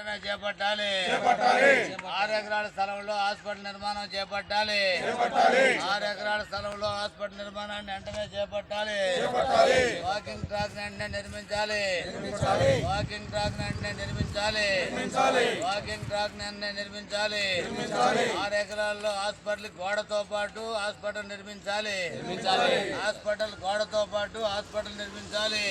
వెంటనే చేపట్టాలి. ఆరు ఎకరాల స్థలంలో హాస్పిటల్ నిర్మాణం చేపట్టాలి. ఆరు ఎకరాల స్థలంలో హాస్పిటల్ నిర్మాణాన్ని వెంటనే చేపట్టాలి. వాకింగ్ ట్రాక్ వెంటనే నిర్మించాలి. వాకింగ్ ట్రాక్ వెంటనే నిర్మించాలి. వాకింగ్ ట్రాక్ వెంటనే నిర్మించాలి. ఆరు ఎకరాల్లో హాస్పిటల్ గోడతో పాటు హాస్పిటల్ నిర్మించాలి. హాస్పిటల్ గోడతో పాటు హాస్పిటల్ నిర్మించాలి.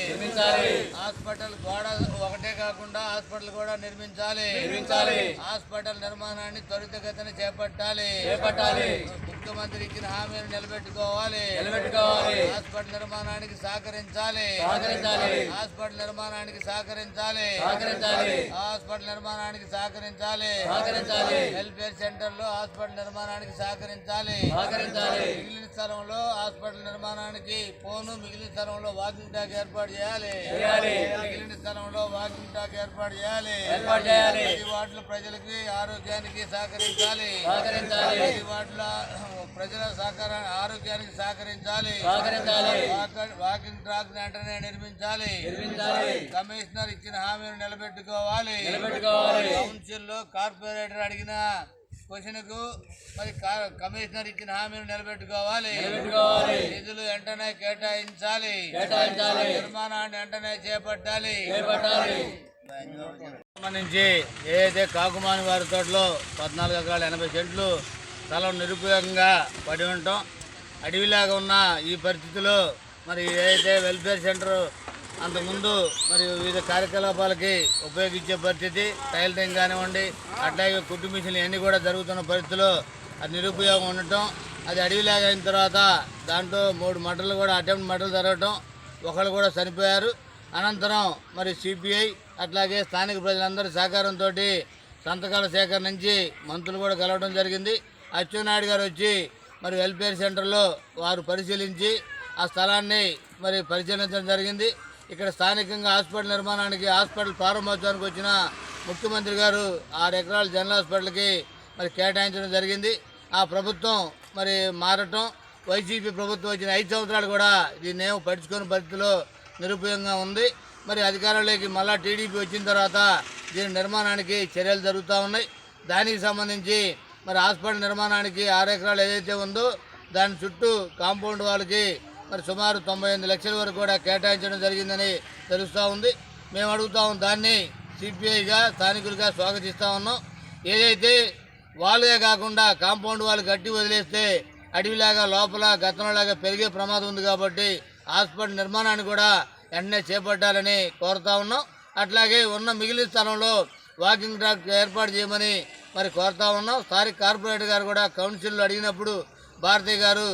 హాస్పిటల్ గోడ ఒకటే కాకుండా హాస్పిటల్ కూడా నిర్మించాలి. నిర్మించాలి. హాస్పిటల్ నిర్మాణాన్ని త్వరితగతిన చేపట్టాలి. చేపట్టాలి. ముఖ్యమంత్రి ఇచ్చిన హామీని నిలబెట్టుకోవాలి. నిలబెట్టుకోవాలి. హాస్పిటల్ నిర్మాణానికి సహకరించాలి. సహకరించాలి. హాస్పిటల్ నిర్మాణానికి సహకరించాలి. సహకరించాలి. హాస్పిటల్ నిర్మాణానికి సహకరించాలి. సహకరించాలి. వెల్ఫేర్ సెంటర్లో హాస్పిటల్ నిర్మాణానికి సహకరించాలి. సహకరించాలి. మిగిలిన స్థలంలో హాస్పిటల్ నిర్మాణానికి పోను మిగిలిన స్థలంలో వాకింగ్ ట్రాక్ ఏర్పాటు చేయాలి. చేయాలి. స్థలంలో వాకింగ్ ట్రాక్ ఏర్పాటు చేయాలి. ఏర్పాటు చేయాలి. వార్డుల ప్రజలకి ఆరోగ్యానికి సహకరించాలి. సహకరించాలి. వార్డుల ప్రజల సహకార ఆరోగ్యానికి సహకరించాలి. సహకరించాలి. వాకింగ్ ట్రాక్ వెంటనే నిర్మించాలి. నిర్మించాలి. కమిషనర్ ఇచ్చిన హామీని నిలబెట్టుకోవాలి. నిలబెట్టుకోవాలి. కౌన్సిల్లో కార్పొరేటర్ అడిగిన క్వశ్చన్కు మరి కమిషనర్ ఇచ్చిన హామీని నిలబెట్టుకోవాలి. నిధులు వెంటనే కేటాయించాలి. కేటాయించాలి. నిర్మాణాన్ని వెంటనే చేపట్టాలి. చేపట్టాలి. సంబంధించి ఏదైతే కాకుమాని వారి తోటలో పద్నాలుగు ఎకరాల ఎనభై సెంట్లు స్థలం నిరుపయోగంగా పడి ఉండటం అడవిలాగా ఉన్న ఈ పరిస్థితిలో మరి ఏదైతే వెల్ఫేర్ సెంటర్ అంతకుముందు మరి వివిధ కార్యకలాపాలకి ఉపయోగించే పరిస్థితి టైలరింగ్ కానివ్వండి అట్లాగే కుట్టు మిషన్లు ఇవన్నీ కూడా జరుగుతున్న పరిస్థితిలో అది నిరుపయోగం ఉండటం అది అడవిలాగా అయిన తర్వాత దాంట్లో మూడు మటలు కూడా అటెంప్ట్ మటలు జరగటం ఒకళ్ళు కూడా చనిపోయారు. అనంతరం మరి సిపిఐ అట్లాగే స్థానిక ప్రజలందరి సహకారంతో సంతకాల సేకరణ నుంచి మంత్రులు కూడా కలవడం జరిగింది. అచ్చెన్నాయుడు గారు వచ్చి మరి వెల్ఫేర్ సెంటర్లో వారు పరిశీలించి ఆ స్థలాన్ని మరి పరిశీలించడం జరిగింది. ఇక్కడ స్థానికంగా హాస్పిటల్ నిర్మాణానికి హాస్పిటల్ ప్రారంభోత్సవానికి వచ్చిన ముఖ్యమంత్రి గారు ఆరు ఎకరాల జనరల్ హాస్పిటల్కి మరి కేటాయించడం జరిగింది. ఆ ప్రభుత్వం మరి మారటం వైసీపీ ప్రభుత్వం వచ్చిన ఐదు సంవత్సరాలు కూడా దీన్ని ఏమో పట్టించుకునే పరిస్థితిలో నిరుపయోగంగా ఉంది. మరి అధికారంలోకి మళ్ళా టీడీపీ వచ్చిన తర్వాత దీని నిర్మాణానికి చర్యలు జరుగుతూ ఉన్నాయి. దానికి సంబంధించి మరి హాస్పిటల్ నిర్మాణానికి ఆరు ఎకరాలు ఏదైతే ఉందో దాని చుట్టూ కాంపౌండ్ వాళ్ళకి మరి సుమారు తొంభై ఎనిమిది లక్షల వరకు కూడా కేటాయించడం జరిగిందని తెలుస్తూ ఉంది. మేము అడుగుతాం దాన్ని సిపిఐగా స్థానికులుగా స్వాగతిస్తూ ఉన్నాం. ఏదైతే వాళ్ళే కాకుండా కాంపౌండ్ వాళ్ళు గట్టి వదిలేస్తే అడవిలాగా లోపల గతంలాగా పెరిగే ప్రమాదం ఉంది కాబట్టి హాస్పిటల్ నిర్మాణాన్ని కూడా వెంటనే చేపట్టాలని కోరుతా ఉన్నాం. అట్లాగే ఉన్న మిగిలిన స్థలంలో వాకింగ్ ట్రాక్ ఏర్పాటు చేయమని మరి కోరుతా ఉన్నాం. స్థానిక కార్పొరేటర్ గారు కూడా కౌన్సిల్లో అడిగినప్పుడు భారతి గారు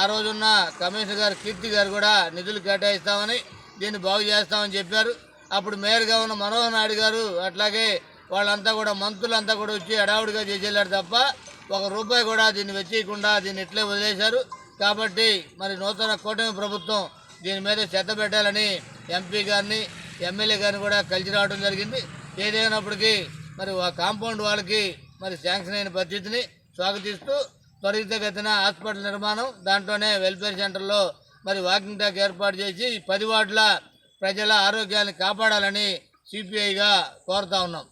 ఆ రోజున్న కమిషనర్ గారు కీర్తి గారు కూడా నిధులు కేటాయిస్తామని దీన్ని బాగు చేస్తామని చెప్పారు. అప్పుడు మేయర్గా ఉన్న మనోహర్ నాయుడు గారు అట్లాగే వాళ్ళంతా కూడా మంత్రులంతా కూడా వచ్చి హడావుడిగా చేసేళ్ళారు తప్ప ఒక రూపాయి కూడా దీన్ని వెచ్చేయకుండా దీన్ని ఇట్లే వదిలేశారు. కాబట్టి మరి నూతన కూటమి ప్రభుత్వం దీని మీద శ్రద్ధ పెట్టాలని ఎంపీ గారిని ఎమ్మెల్యే గారిని కూడా కలిసి రావడం జరిగింది. ఏదైనప్పటికీ మరి ఆ కాంపౌండ్ వాళ్ళకి మరి శాంక్షన్ అయిన పరిస్థితిని స్వాగతిస్తూ త్వరితగతిన హాస్పిటల్ నిర్మాణం దాంట్లోనే వెల్ఫేర్ సెంటర్లో మరి వాకింగ్ ట్రాక్ ఏర్పాటు చేసి ఈ పది వార్డుల ప్రజల ఆరోగ్యాన్ని కాపాడాలని సిపిఐగా కోరుతా ఉన్నాం.